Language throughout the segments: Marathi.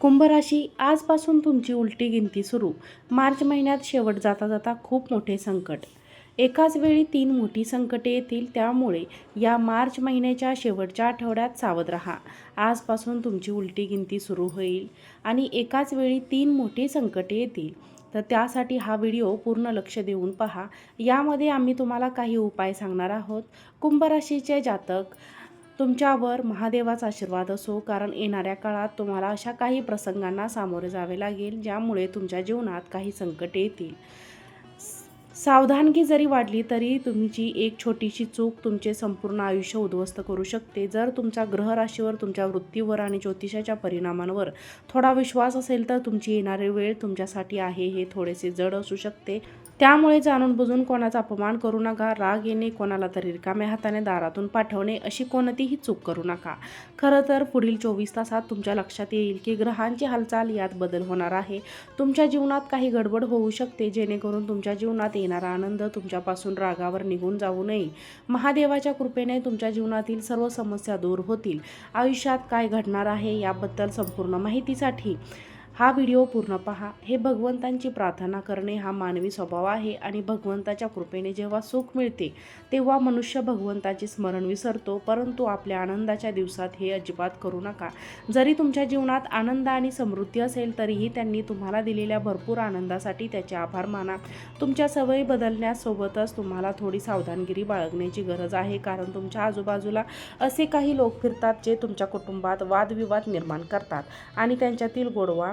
कुंभराशी आजपासून तुमची उलटी गिनती सुरू. मार्च महिन्यात शेवट जाता जाता खूप मोठे संकट. एकाच वेळी तीन मोठी संकटे येतील त्यामुळे या मार्च महिन्याच्या शेवटच्या आठवड्यात सावध राहा. आजपासून तुमची उलटी गिनती सुरू होईल आणि एकाच वेळी तीन मोठी संकटे येतील. तर त्यासाठी हा व्हिडिओ पूर्ण लक्ष देऊन पहा. यामध्ये आम्ही तुम्हाला काही उपाय सांगणार आहोत. कुंभराशीचे जातक तुमच्यावर महादेवाचा आशीर्वाद असो कारण येणाऱ्या काळात तुम्हाला अशा काही प्रसंगांना सामोरे जावे लागेल ज्यामुळे तुमच्या जीवनात काही संकटे येतील. सावधानगी जरी वाढली तरी तुमची एक छोटीशी चूक तुमचे संपूर्ण आयुष्य उद्ध्वस्त करू शकते. जर तुमच्या ग्रहराशीवर तुमच्या वृत्तीवर आणि ज्योतिषाच्या परिणामांवर थोडा विश्वास असेल तर तुमची येणारी वेळ तुमच्यासाठी आहे. हे थोडेसे जड असू शकते. त्यामुळे जाणून बुजून कोणाचा अपमान करू नका राग येणे कोणाला तरी रिकाम्या हाताने दारातून पाठवणे अशी कोणतीही चूक करू नका. खरं तर पुढील चोवीस तासात तुमच्या लक्षात येईल की ग्रहांची हालचाल यात बदल होणार आहे. तुमच्या जीवनात काही गडबड होऊ शकते जेणेकरून तुमच्या जीवनात येणारा आनंद तुमच्यापासून रागावर निघून जाऊ नये. महादेवाच्या कृपेने तुमच्या जीवनातील सर्व समस्या दूर होतील. आयुष्यात काय घडणार आहे याबद्दल संपूर्ण माहितीसाठी हा व्हिडिओ पूर्ण पहा. हे भगवंतांची प्रार्थना करणे हा मानवी स्वभाव आहे आणि भगवंताच्या कृपेने जेव्हा सुख मिळते तेव्हा मनुष्य भगवंताचे स्मरण विसरतो. परंतु आपल्या आनंदाच्या दिवसात हे अजिबात करू नका. जरी तुमच्या जीवनात आनंद आणि समृद्धी असेल तरीही त्यांनी तुम्हाला दिलेल्या भरपूर आनंदासाठी त्याचे आभार माना. तुमच्या सवयी बदलण्यासोबतच तुम्हाला थोडी सावधानगिरी बाळगण्याची गरज आहे. कारण तुमच्या आजूबाजूला असे काही लोक फिरतात जे तुमच्या कुटुंबात वादविवाद निर्माण करतात आणि त्यांच्यातील गोडवा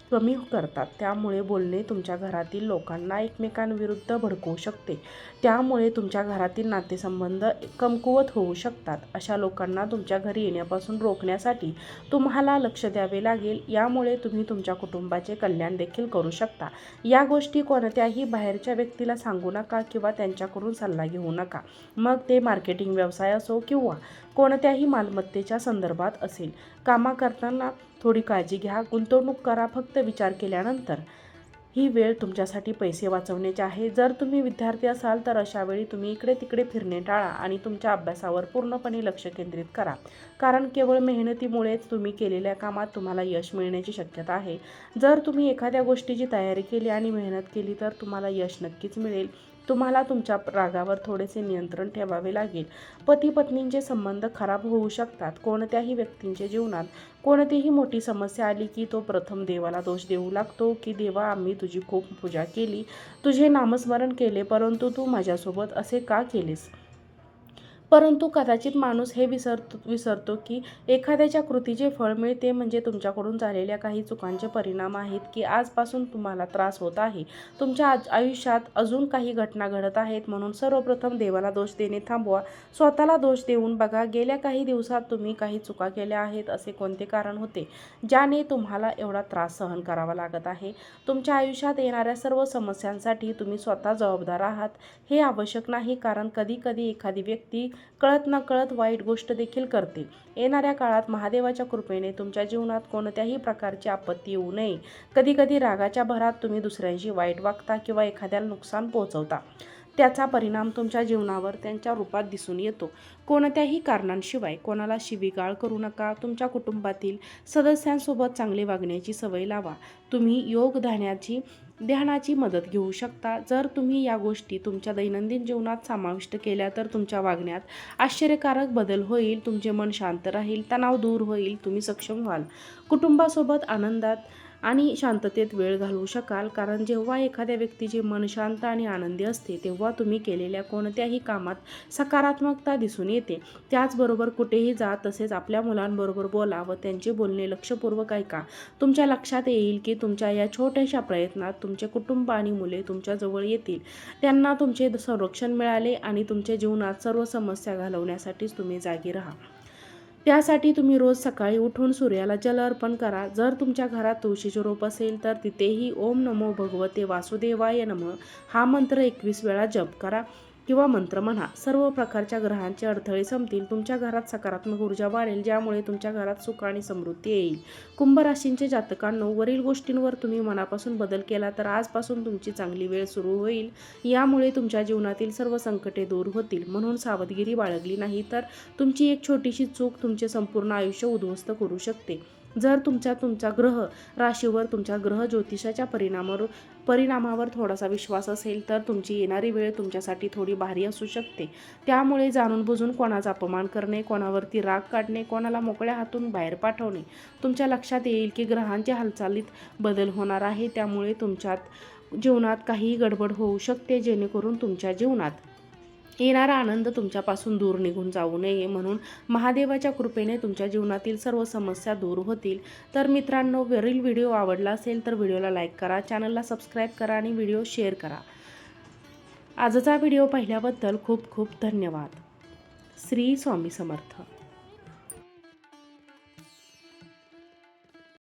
कमी करतात. त्यामुळे बोलणे तुमच्या घरातील लोकांना एकमेकांविरुद्ध भडकवू शकते. त्यामुळे तुमच्या घरातील नातेसंबंध कमकुवत होऊ शकतात. अशा लोकांना तुमच्या घरी येण्यापासून रोखण्यासाठी तुम्हाला लक्ष द्यावे लागेल. यामुळे तुम्ही तुमच्या कुटुंबाचे कल्याण देखील करू शकता. या गोष्टी कोणत्याही बाहेरच्या व्यक्तीला सांगू नका किंवा त्यांच्याकडून सल्ला घेऊ नका. मग ते मार्केटिंग व्यवसाय असो किंवा कोणत्याही मालमत्तेच्या संदर्भात असेल. कामा करताना थोडी काळजी घ्या. गुंतवणूक करा. फक्त विचार केल्यानंतर ही वेळ तुमच्यासाठी पैसे वाचवण्याची आहे. जर तुम्ही विद्यार्थी असाल तर अशा वेळी तुम्ही इकडे तिकडे फिरणे टाळा आणि तुमच्या अभ्यासावर पूर्णपणे लक्ष केंद्रित करा. कारण केवळ मेहनतीमुळेच तुम्ही केलेल्या कामात तुम्हाला यश मिळण्याची शक्यता आहे. जर तुम्ही एखाद्या गोष्टीची तयारी केली आणि मेहनत केली तर तुम्हाला यश नक्कीच मिळेल. तुम्हाला तुमच्या रागावर थोडेसे नियंत्रण ठेवावे लागेल. पती पत्नींचे संबंध खराब होऊ शकतात. कोणत्याही व्यक्तींच्या जीवनात कोणतीही मोठी समस्या आली की तो प्रथम देवाला दोष देऊ लागतो की देवा आम्ही तुझी खूप पूजा केली. तुझे नामस्मरण केले परंतु तू माझ्यासोबत असे का केलेस? परंतु कदाचित माणूस हे विसरतो विसरतो की एखाद्याच्या कृतीचे फळ मिळते म्हणजे तुमच्याकडून झालेल्या काही चुकांचे परिणाम आहेत की आजपासून तुम्हाला त्रास होत आहे. तुमच्या आज आयुष्यात अजून काही घटना घडत आहेत म्हणून सर्वप्रथम देवाला दोष देणे थांबवा. स्वतःला दोष देऊन बघा गेल्या काही दिवसात तुम्ही काही चुका केल्या आहेत असे कोणते कारण होते? ज्याने तुम्हाला एवढा त्रास सहन करावा लागत आहे. तुमच्या आयुष्यात येणाऱ्या सर्व समस्यांसाठी तुम्ही स्वतः जबाबदार आहात. हे आवश्यक नाही कारण कधीकधी एखादी व्यक्ती कळत ना कळत वाईट गोष्ट देखील करते येणाऱ्या काळात महादेवाच्या कृपेने तुमच्या जीवनात कोणत्याही प्रकारची आपत्ती येऊ नये. कधीकधी रागाच्या भरात तुम्ही दुसऱ्यांशी वाईट वागता किंवा एखाद्याला नुकसान पोहोचवता. त्याचा परिणाम तुमच्या जीवनावर त्यांच्या रूपात दिसून येतो. कोणत्याही कारणांशिवाय कोणाला शिवीगाळ करू नका. तुमच्या कुटुंबातील सदस्यांसोबत चांगले वागण्याची सवय लावा. तुम्ही योग ध्यानाची मदत घेऊ शकता. जर तुम्ही या गोष्टी तुमच्या दैनंदिन जीवनात समाविष्ट केल्या तर तुमच्या वागण्यात आश्चर्यकारक बदल होईल तुमचे मन शांत राहील तणाव दूर होईल तुम्ही सक्षम व्हाल. कुटुंबासोबत आनंदात आणि शांततेत वेळ घालवू शकाल. कारण जेव्हा एखाद्या व्यक्तीचे मन शांत आणि आनंदी असते तेव्हा तुम्ही केलेल्या कोणत्याही कामात सकारात्मकता दिसून येते. त्याचबरोबर कुठेही जा तसेच आपल्या मुलांबरोबर बोला व त्यांचे बोलणे लक्षपूर्वक ऐका. तुमच्या लक्षात येईल की तुमच्या या छोट्याशा प्रयत्नात तुमचे कुटुंब आणि मुले तुमच्याजवळ येतील. त्यांना तुमचे संरक्षण मिळाले आणि तुमच्या जीवनात सर्व समस्या घालवण्यासाठीच तुम्ही जागी राहा. त्यासाठी तुम्ही रोज सकाळी उठून सूर्याला जल अर्पण करा. जर तुमच्या घरात तुळशीचे रोप असेल तर तिथेही ओम नमो भगवते वासुदेवाय नम. हा मंत्र एकवीस वेळा जप करा. किंवा मंत्र म्हणा सर्व प्रकारच्या ग्रहांचे अडथळे संपतील. तुमच्या घरात सकारात्मक ऊर्जा वाढेल ज्यामुळे तुमच्या घरात सुख आणि समृद्धी येईल. कुंभ राशींचे जातकांनो वरील गोष्टींवर तुम्ही मनापासून बदल केला तर आजपासून तुमची चांगली वेळ सुरू होईल. यामुळे तुमच्या जीवनातील सर्व संकटे दूर होतील. म्हणून सावधगिरी बाळगली नाही तर तुमची एक छोटीशी चूक तुमचे संपूर्ण आयुष्य उद्ध्वस्त करू शकते. जर तुमच्या तुमच्या ग्रह राशीवर तुमच्या ग्रह ज्योतिषाच्या परिणामावर परिणामावर थोडासा विश्वास असेल तर तुमची येणारी वेळ तुमच्यासाठी थोडी भारी असू शकते. त्यामुळे जाणून बुजून कोणाचा अपमान करणे कोणावरती राग काढणे कोणाला मोकळ्या हातून बाहेर पाठवणे तुमच्या लक्षात येईल की ग्रहांच्या हालचालीत बदल होणार आहे. त्यामुळे तुमच्यात जीवनात काहीही गडबड होऊ शकते जेणेकरून तुमच्या जीवनात येणारा आनंद तुमच्यापासून दूर निघून जाऊ नये म्हणून महादेवाच्या कृपेने तुमच्या जीवनातील सर्व समस्या दूर होतील. तर मित्रांनो वरील व्हिडिओ आवडला असेल तर व्हिडिओला लाईक करा चॅनलला सबस्क्राईब करा आणि व्हिडिओ शेअर करा. आजचा व्हिडिओ पाहिल्याबद्दल खूप खूप धन्यवाद. श्री स्वामी समर्थ.